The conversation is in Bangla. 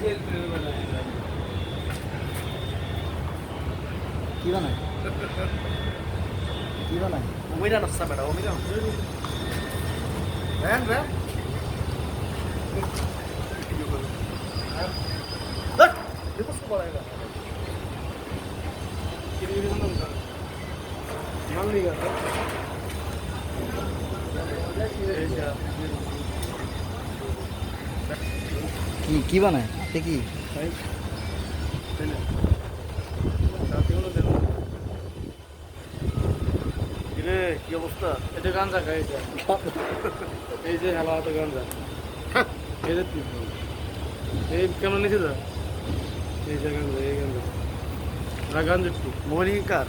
কি বানায়? কি বানায় ওমিরা নসা বেড়া ওমিরা রেন রেন কি বানায় সে কি? কি অবস্থা? এটা গাঞ্জা খাই এটা এই যে হেলা হাতে গাঞ্জা এই যে এই কেমন নিচে যা এই যে গাঞ্জা এই গাঞ্জা না গাঞ্জা একটু মনি কার?